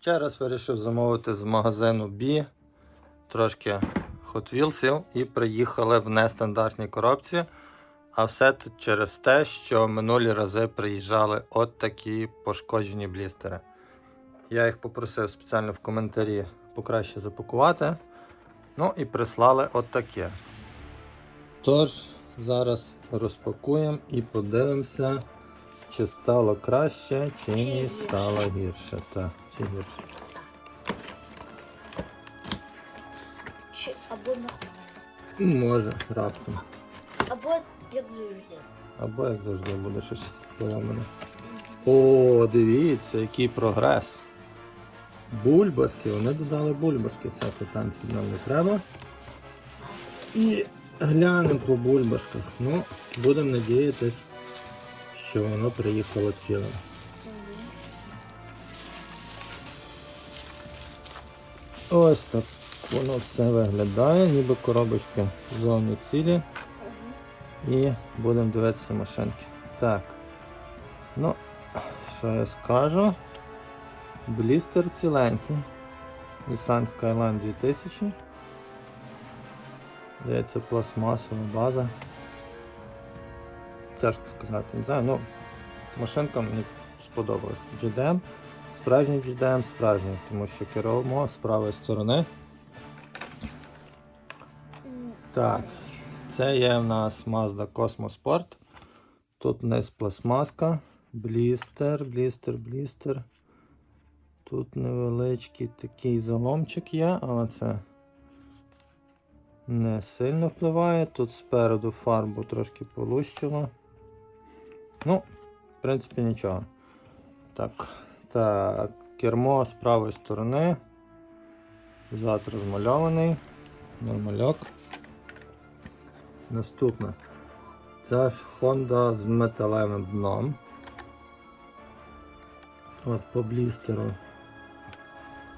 Ще раз вирішив замовити з магазину B трошки Hot Wheels і приїхали в нестандартній коробці. А все через те, що минулі рази приїжджали от такі пошкоджені блістери. Я їх попросив спеціально в коментарі покраще запакувати. Ну і прислали от таке. Тож, зараз розпакуємо і подивимося, чи стало краще, Чи ні стало гірше. Так, гірше. Чи або нормально. Може, раптом. Або як завжди. Або як завжди буде щось поламане. О, дивіться, який прогрес. Бульбашки, вони додали бульбашки, це питанці нам не треба. І глянемо по бульбашках. Ну, будемо надіятись, що воно приїхало цілим. Ось так воно все виглядає, ніби коробочки зовні цілі. І будемо дивитися машинки. Так. Ну, що я скажу? Блістер ціленький. Nissan Skyline 2000. Здається, пластмасова база. Тяжко сказати, не знаю. Ну, машинка мені сподобалась. GDM. Справжній GDM, справжній, тому що керуємо з правої сторони. Так, це є в нас Mazda Cosmo Sport. Тут вниз пластмаска, блістер, блістер, блістер. Тут невеличкий такий заломчик є, але це не сильно впливає. Тут спереду фарбу трошки полущило. Ну, в принципі, нічого. Так, так, кермо з правої сторони. Зад розмальований. Нормальок. Наступне. Це ж Honda з металевим дном. От по блістеру.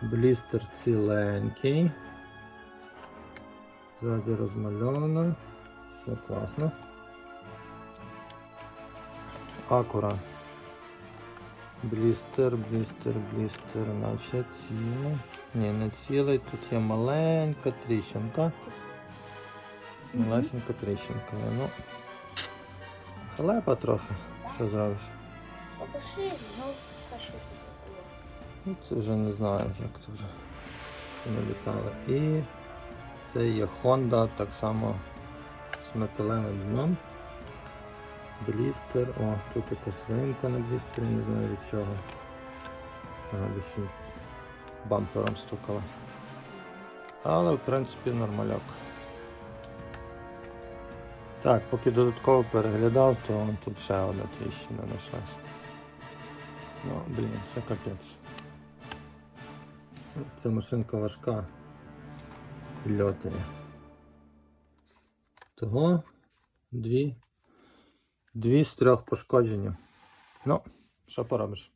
Блістер ціленький. Ззаді розмальовано. Все класно. Акура. Блістер, блістер, блістер, наче цілий. Ні, не цілий. Тут є маленька тріщинка. Малесенька тріщинка. Ну, халепа трохи. Що зробиш? Ну, каші було. Ну, це вже не знаю, як це вже вони літали. І це є Honda, так само з металевим дном. Блістер. О, тут якась винка на блістері, не знаю від чого. Ага, десь бампером стукала. Але в принципі нормальок. Так, поки додатково переглядав, то тут ще одна тріщина знайшлась. Ну, блін, це капець. Ця машинка важка. Льотає. Того дві. Дві з трьох пошкодження. Ну, що поробиш?